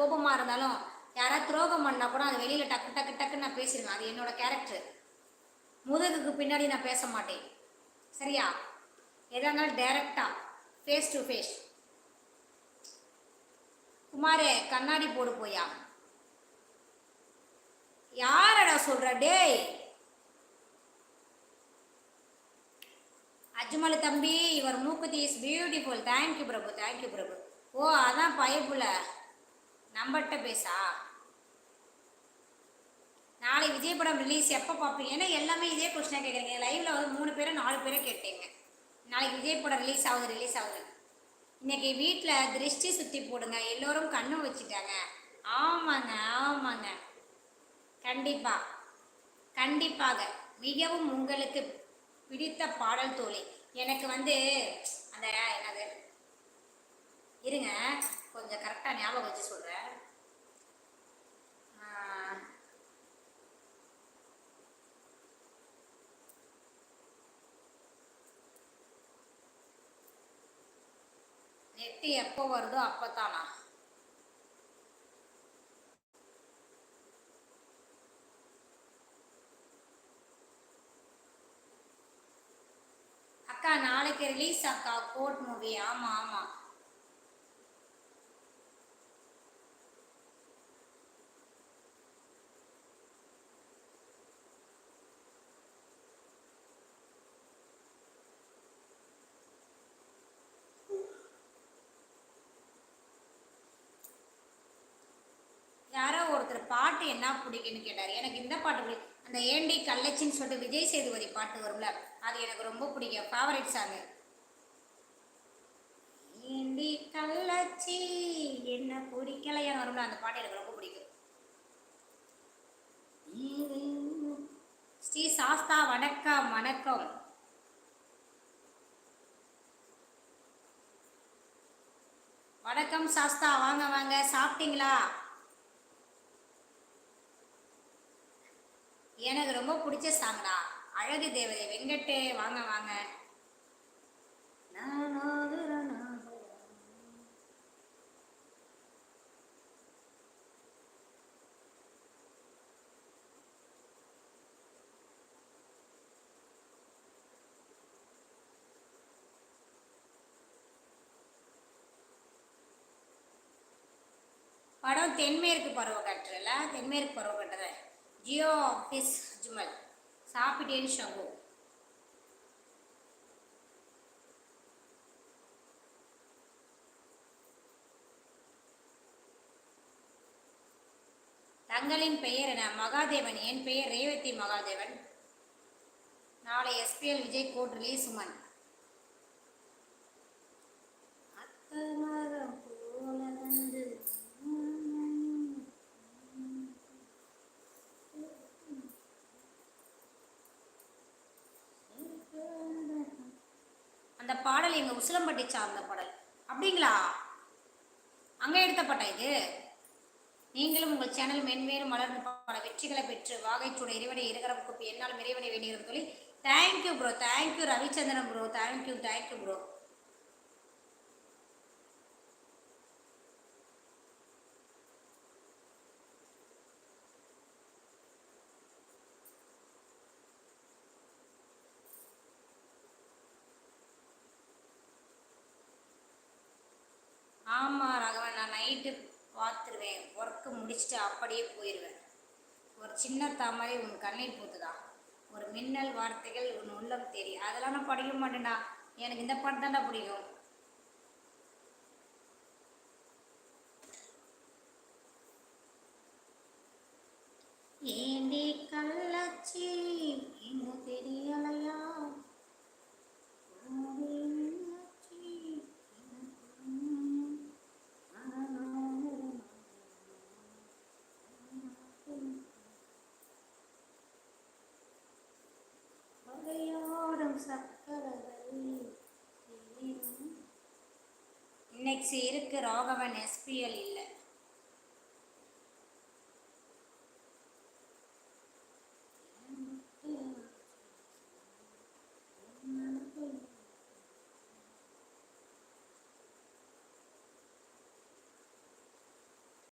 கோபமாக இருந்தாலும் யாராவது துரோகம் பண்ணால் கூட அது வெளியில் டக்கு டக்கு டக்குன்னு நான் பேசிடுவேன் அது என்னோட கேரக்டர் முதுகுக்கு பின்னாடி நான் பேச மாட்டேன். சரியா? எதாக இருந்தாலும் டைரக்டாக ஃபேஸ் டு ஃபேஸ் குமாரே கண்ணாடி போடு போயா யாரடா சொல்கிற டேய்! அஜ்மல் தம்பி இவர் மூக்குத்தி is beautiful thank you Prabhu thank you Prabhu. ஓ அதான் பயப்புல நம்மகிட்ட பேசா? நாளை விஜய் படம் ரிலீஸ் எப்போ பார்ப்பீங்க? ஏன்னா எல்லாமே இதே கொஸ்டினாக கேட்குறீங்க. லைவில் வந்து மூணு பேரும் நாலு பேரும் கேட்டீங்க. நாளைக்கு விஜய் படம் ரிலீஸ் ஆகுது ரிலீஸ் ஆகுது. இன்னைக்கு வீட்டில் திருஷ்டி சுற்றி போடுங்க. எல்லோரும் கண்ணு வச்சுட்டாங்க. ஆமாங்க ஆமாங்க. கண்டிப்பாக கண்டிப்பாக. மிகவும் உங்களுக்கு பிடித்த பாடல் தோழி. எனக்கு வந்து அந்த என்னது? இருங்க. கொஞ்சம் கரெக்டாக ஞாபகம் வச்சு சொல்கிறேன் நெட்டு எப்போ வருதோ அப்போ தானா அக்கா நாளைக்கு ரிலீஸ் அக்கா கோட் மூவி ஆமாம் ஆமாம் ஒருத்தர் பாட்டு என்ன பிடிக்குன்னு கேட்டார். எனக்கு இந்த பாட்டு பிடிக்கும் அந்த ஏண்டி கள்ளச்சின்னு சொல்லிட்டு விஜய் சேதுபதி பாட்டு வரும்ல அது எனக்கு ரொம்ப பிடிக்கும். ஃபேவரட் சாங்கு ஏண்டி கள்ளச்சி என்ன பிடிக்கலையா வரும்ல அந்த பாட்டு எனக்கு ரொம்ப பிடிக்கும். ஸ்ரீ சாஸ்தா வணக்கம் வணக்கம். வணக்கம் சாஸ்தா வாங்க வாங்க சாப்பிட்டீங்களா? எனக்கு ரொம்ப பிடிச்ச சாங்டா அழகு தேவதை வெங்கட்டு வாங்க வாங்க. படம் தென்மேற்கு பருவக்காற்றுல தென்மேற்கு பருவக்கட்டுற ஜியோ ஆஃபீஸ் ஜுமல். சாப்பிட்டேன்னு ஷங்கு தங்களின் பெயர் என மகாதேவன் என் பெயர் ரேவதி மகாதேவன். நாளை SPL Vijay GOAT release Suman அத்தனை போல வந்து அந்த பாடல் எங்க உசிலம்பட்டி சார்ந்த பாடல். அப்படிங்களா? அங்கே எடுத்த பாட்டா இது. நீங்களும் உங்கள் சேனல் மென்மேலும் மலர்ந்து பல வெற்றிகளை பெற்று வாகைச்சூட இறைவனை இருக்கிற என்னால் இறைவனை வேண்டுகிறது சொல்லி thank you bro thank you Ravichandran bro thank you thank you bro ஆமாம் ராகவன் நான் நைட்டு பார்த்துருவேன். ஒர்க்கு முடிச்சுட்டு அப்படியே போயிடுவேன் ஒரு சின்ன தாமரை உன் கண்ணில் பூத்துதான் ஒரு மின்னல் வார்த்தைகள் உன் உள்ளம் தெரியும் அதெல்லாம் நான் படிக்க மாட்டேன்டா. எனக்கு இந்த பாட்டு தான்டா பிடிக்கும். இன்னைக்கு இருக்கு ராகவன் எஸ்பிஎல் இல்லை.